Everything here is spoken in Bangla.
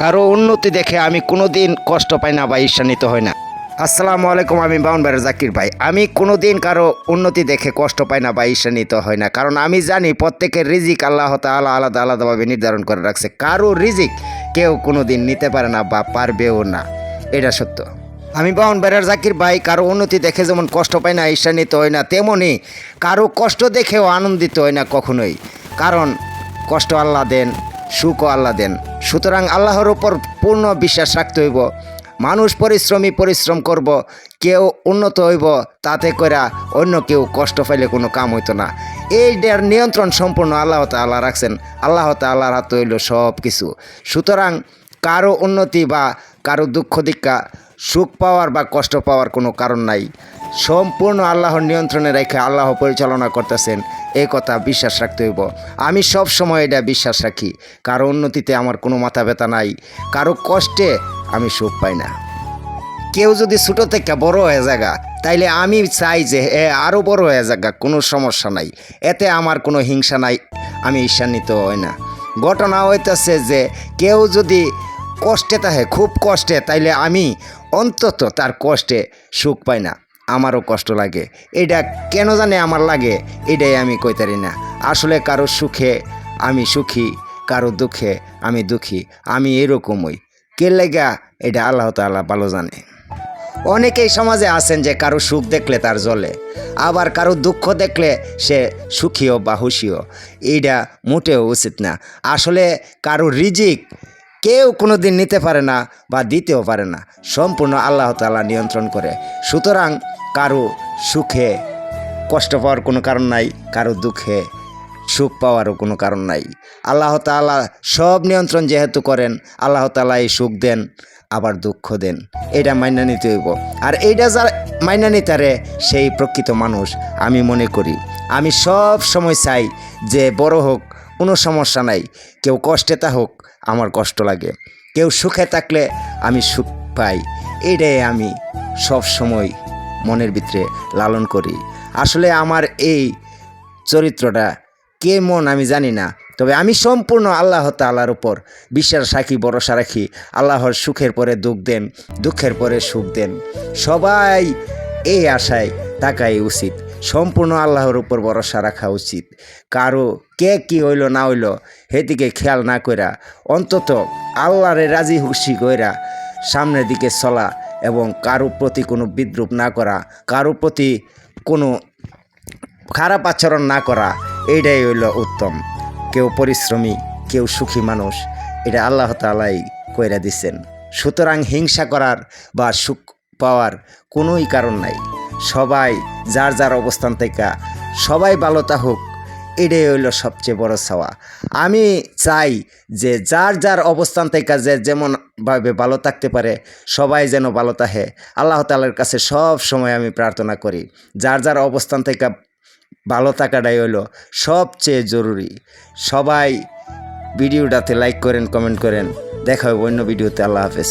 কারও উন্নতি দেখে আমি কোনো দিন কষ্ট পাই না বা ঈর্ষান্বিত হই না। আসসালামু আলাইকুম, আমি বাউনবার জাকির ভাই। আমি কোনো দিন কারও উন্নতি দেখে কষ্ট পাই না বা ঈর্ষান্বিত হয় না। কারণ আমি জানি প্রত্যেকের রিজিক আল্লাহ তাআলা আলাদা আলাদাভাবে নির্ধারণ করে রাখছে। কারও রিজিক কেউ কোনো দিন নিতে পারে না বা পারবেও না। এটা সত্য। আমি বাউন বেড়ার জাকির ভাই, কারও উন্নতি দেখে যেমন কষ্ট পাই না, ঈর্ষান্বিত হয় না তেমনই কারও কষ্ট দেখেও আনন্দিত হয় না কখনোই। কারণ কষ্ট আল্লাহ দেন, সুখও আল্লাহ দেন। সুতরাং আল্লাহর উপর পূর্ণ বিশ্বাস রাখতে হইব। মানুষ পরিশ্রমী পরিশ্রম করব, কেউ উন্নত হইব, তাতে করা অন্য কেউ কষ্ট পাইলে কোনো কাম হইতো না। এইটার নিয়ন্ত্রণ সম্পূর্ণ আল্লাহ তাল্লাহ রাখছেন। আল্লাহ তাল্লাহর হাতে হইল সব কিছু সুতরাং কারও উন্নতি বা কারও দুঃখ দীক্ষা সুখ পাওয়ার বা কষ্ট পাওয়ার কোনো কারণ নাই। সম্পূর্ণ আল্লাহর নিয়ন্ত্রণে রেখে আল্লাহ পরিচালনা করতেছেন এই কথা বিশ্বাস রাখতে হইব। আমি সব সময় এটা বিশ্বাস রাখি। কারও উন্নতিতে আমার কোনো মাথা ব্যথা নাই। কারও কষ্টে আমি সুখ পাই না। কেউ যদি ছোটো থেকে বড় হয়ে জায়গা তাইলে আমি চাই যে, এ আরও বড় হয়ে যাগা, কোনো সমস্যা নাই। এতে আমার কোনো হিংসা নাই। আমি ঈর্ষান্বিত হই না। ঘটনা হইতেছে যে, কেউ যদি কষ্টে থাকে, খুব কষ্টে, তাইলে আমি অন্তত তার কষ্টে সুখ পাই না। আমারও কষ্ট লাগে। এটা কেন জানে আমার লাগে? এটাই আমি কইতারি না। আসলে কারও সুখে আমি সুখী, কারও দুঃখে আমি দুঃখী, আমি এরকমই। কে লেগা এটা আল্লাহ তাআলা ভালো জানে। অনেকেই সমাজে আছেন যে কারও সুখ দেখলে তার জ্বলে, আবার কারও দুঃখ দেখলে সে সুখীও বা হুশিও। এইটা মোটেও উচিত না। আসলে কারও রিজিক কেউ কোনো দিন নিতে পারে না বা দিতেও পারে না। সম্পূর্ণ আল্লাহ তাআলা নিয়ন্ত্রণ করে। সুতরাং কারও সুখে কষ্ট পাওয়ার কোনো কারণ নাই, কারও দুঃখে সুখ পাওয়ারও কোনো কারণ নাই। আল্লাহ তাআলা সব নিয়ন্ত্রণ যেহেতু করেন, আল্লাহ তাআলা এই সুখ দেন, আবার দুঃখ দেন। এটা মাইনা নিতে হইব। আর এইটা যার মাইনা নিতারে সেই প্রকৃত মানুষ, আমি মনে করি। আমি সব সময় চাই যে বড় হোক কোনো সমস্যা নাই। কেউ কষ্টে তা হোক আমার কষ্ট লাগে। কেউ সুখে থাকলে আমি সুখ পাই। এটাই আমি সব সময় মনের ভিতরে লালন করি। আসলে আমার এই চরিত্রটা কে মন আমি জানি না। তবে আমি সম্পূর্ণ আল্লাহ তাল্লাহর উপর বিশ্বাস রাখি, ভরসা রাখি। আল্লাহর সুখের পরে দুঃখ দেন, দুঃখের পরে সুখ দেন। সবাই এই আশায় তাকাই উচিত। সম্পূর্ণ আল্লাহর উপর ভরসা রাখা উচিত। কারও কে কি হইল, না হইল সেদিকে খেয়াল না কইরা, অন্তত আল্লাহরে রাজি খুশি কইরা সামনের দিকে চলা এবং কারও প্রতি কোনো বিদ্রুপ না করা, কারও প্রতি কোনো খারাপ আচরণ না করা, এইটাই হইল উত্তম। কেউ পরিশ্রমী, কেউ সুখী মানুষ, এটা আল্লাহ তালাই কইরা দিচ্ছেন সুতরাং হিংসা করার বা সুখ পাওয়ার কোনোই কারণ নাই। সবাই যার যার অবস্থান থেকে, সবাই ভালো হোক এটাই হইল সবচেয়ে বড় চাওয়া। আমি চাই যে যার যার অবস্থান থেকে যে যেমনভাবে ভালো থাকতে পারে, সবাই যেন ভালো থাকে। আল্লাহ তালার কাছে সব সময় আমি প্রার্থনা করি, যার যার অবস্থান থেকে ভালো থাকাটাই হলো সবচেয়ে জরুরি। সবাই ভিডিওটাতে লাইক করেন কমেন্ট করেন। দেখা হবে অন্য ভিডিওতে, আল্লাহ হাফেজ।